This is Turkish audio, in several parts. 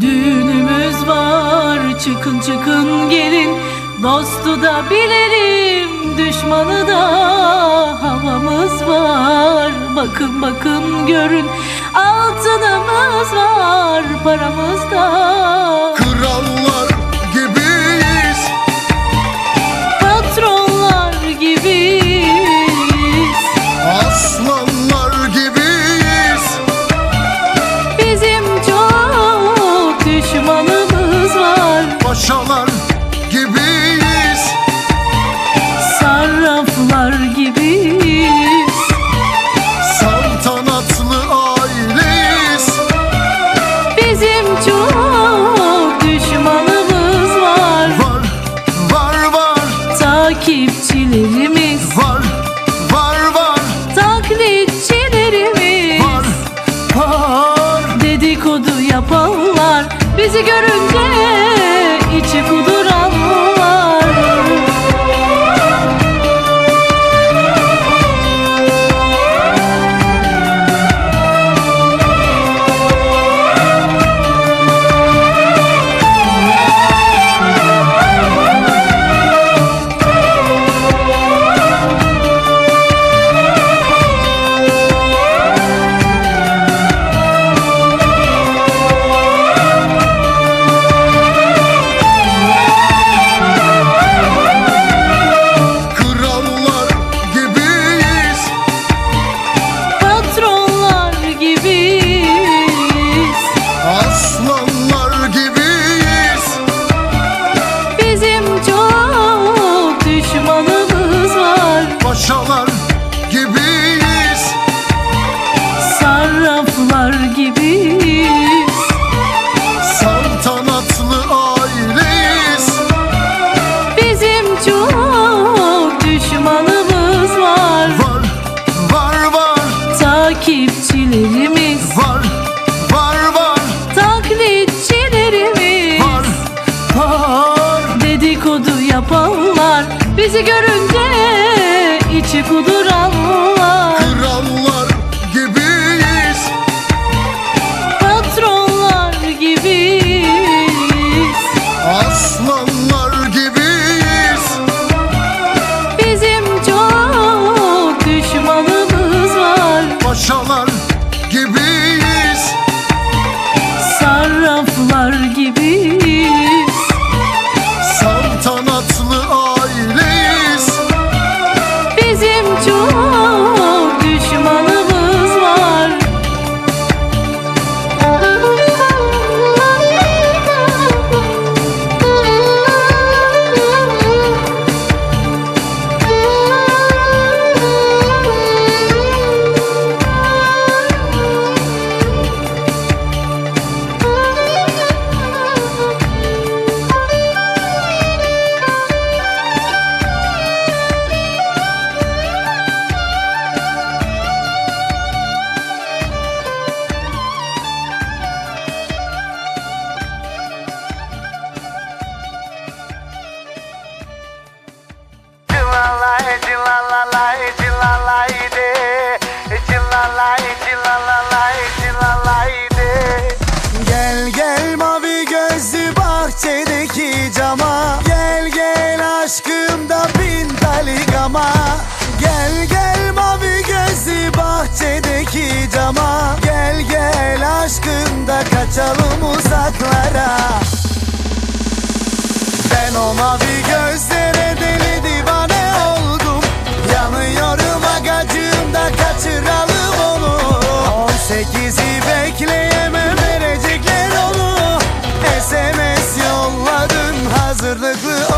Düğünümüz var çıkın çıkın gelin. Dostu da bilelim düşmanı da havamız var. Bakın bakın görün altınımız var paramız da. Krallar Takipçilerimiz. Var, var, var, Taklitçilerimiz var, var. Dedikodu yapanlar Bizi görünce yapanlar. Bizi görünce içi kuduranlar cama Gel gel aşkım da bin taligama. Gel gel mavi gözlü bahçedeki cama. Gel gel aşkım da kaçalım uzaklara. Ben o mavi gözlere deli divane oldum. Yanıyorum agacığım da kaçıralım onu. 18'i bekleyemem hazırlıklı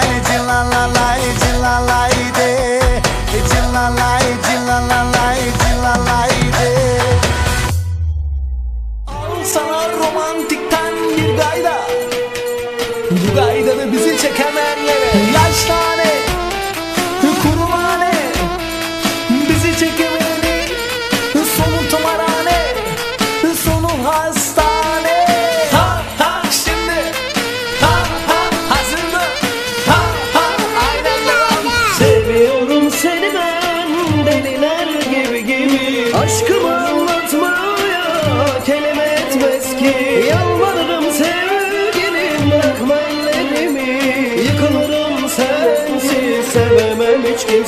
Hadi la la la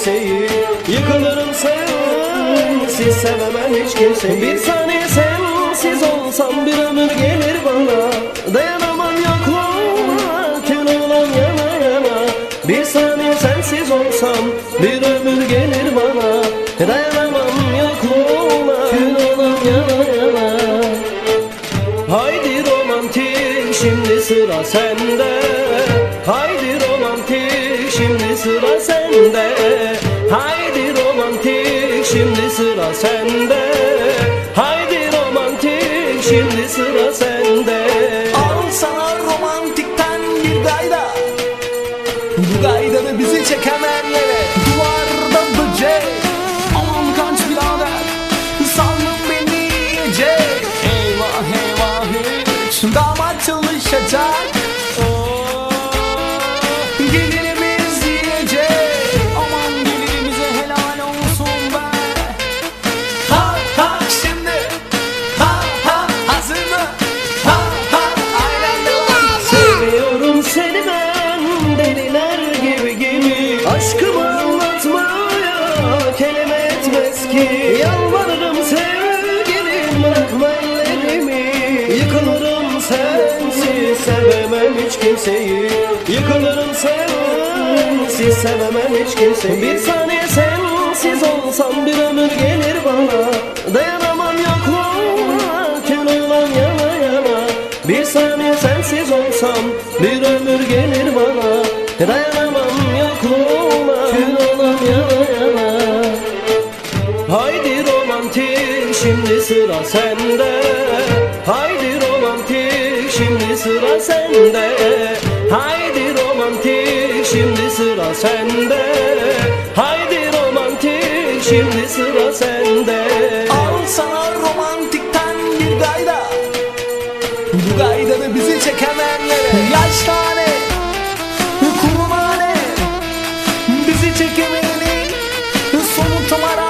kimseyi Yıkılırım sensiz sevemem hiç kimseyi. Bir saniye sensiz olsam bir ömür gelir bana. Dayanamam kül olan yana yana. Bir saniye sensiz olsam bir ömür gelir bana. Dayanamam kül olan yana yana. Haydi romantik şimdi sıra sende. Haydi şimdi sıra sende. Haydi romantik şimdi sıra sende. Al sana romantikten bir gayda. Bu gaydanı bizi çekemeyenlere hiç kimseyi Yıkılırım sensiz. Sevemem hiç kimseyi. Bir saniye sensiz olsam bir ömür gelir bana. Dayanamam yokluğuna kül olan yana yana. Bir saniye sensiz olsam bir ömür gelir bana. Dayanamam yokluğuna kül olan yana yana. Haydi romantik şimdi sıra sende sende. Haydi romantik şimdi sıra sende. Al sana romantikten bir gayda. Bu gaydanı bizi çekemeyenlere. Yaştane Kurumane Bizi çekemeyeni Sonu tımarhane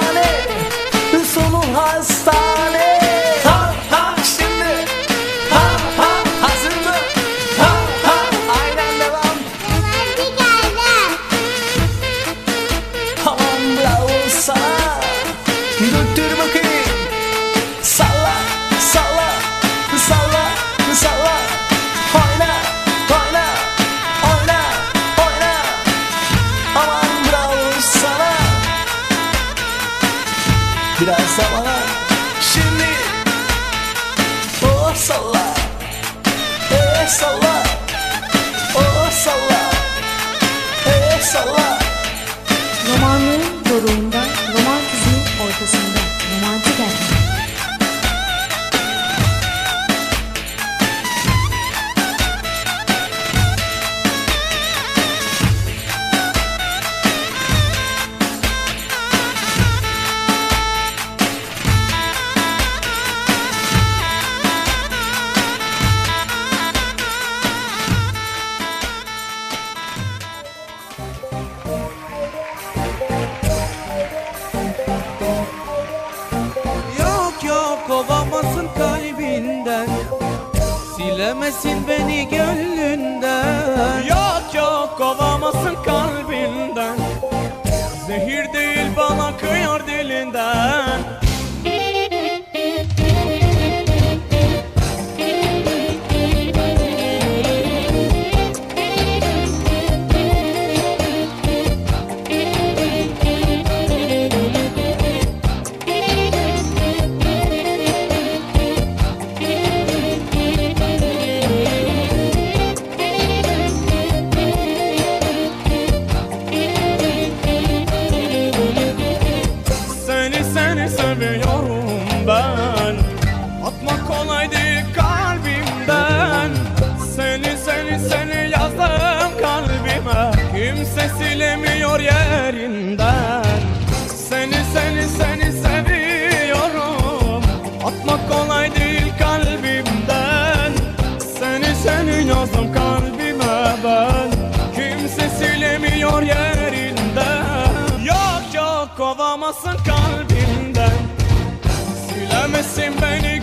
Silemesin beni gönlünden. Yok yok kovamasın kalbinden Atmak kolay değil kalbimden. Seni seni yazdım kalbime ben. Kimse silemiyor yerinden. Yok yok kovamasın kalbimden. Silemesin beni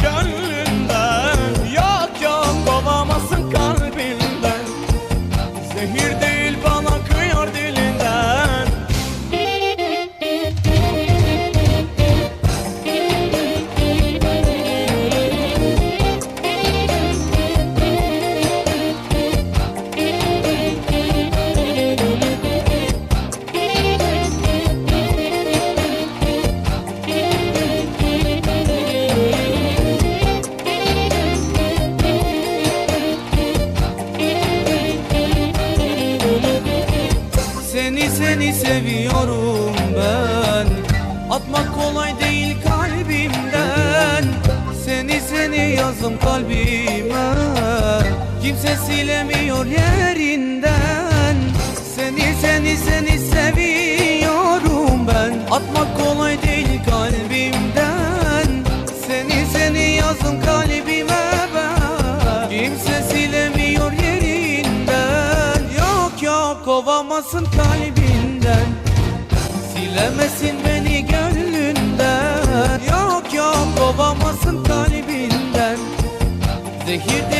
yazdım kalbime Kimse silemiyor yerinden. Seni seni seni seviyorum ben. Atmak kolay değil kalbimden. Seni seni yazdım kalbime ben. Kimse silemiyor yerinden. Yok yok kovamasın kalbinden. Silemesin beni Zehir değil